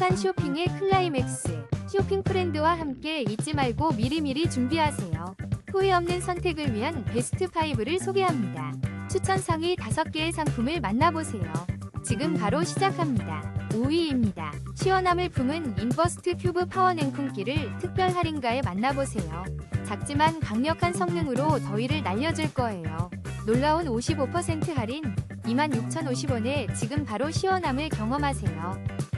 행복한 쇼핑의 클라이맥스. 쇼핑 프렌드와 함께 잊지 말고 미리미리 준비하세요. 후회 없는 선택을 위한 베스트 5를 소개합니다. 추천 상위 5개의 상품을 만나보세요. 지금 바로 시작합니다. 5위입니다. 시원함을 품은 인버스트 큐브 파워 냉풍기를 특별 할인가에 만나보세요. 작지만 강력한 성능으로 더위를 날려줄 거예요. 놀라운 55% 할인 26,050원에 지금 바로 시원함을 경험하세요.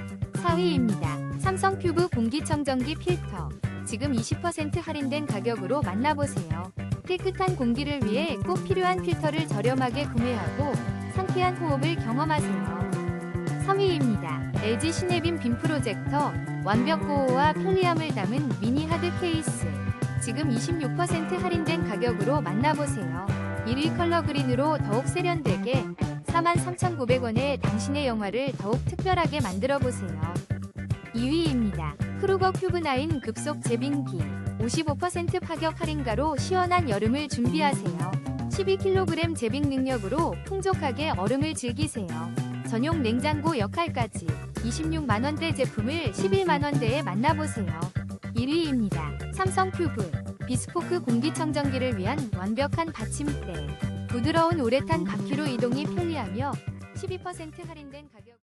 4위입니다. 삼성 큐브 공기청정기 필터. 지금 20% 할인된 가격으로 만나보세요. 깨끗한 공기를 위해 꼭 필요한 필터를 저렴하게 구매하고 상쾌한 호흡을 경험하세요. 3위입니다. LG 시네빔 빔 프로젝터 완벽 보호와 편리함을 담은 미니 하드 케이스. 지금 26% 할인된 가격으로 만나보세요. 1위 컬러 그린으로 더욱 세련되게 43,900원에 당신의 영화를 더욱 특별하게 만들어 보세요. 2위입니다. 크루거 큐브9 급속 제빙기 55% 파격 할인가로 시원한 여름을 준비하세요. 12kg 제빙 능력으로 풍족하게 얼음을 즐기세요. 전용 냉장고 역할까지 26만원대 제품을 11만원대에 만나보세요. 1위입니다. 삼성 큐브 비스포크 공기청정기를 위한 완벽한 받침대 부드러운 우레탄 바퀴로 이동이 편리하며 12% 할인된 가격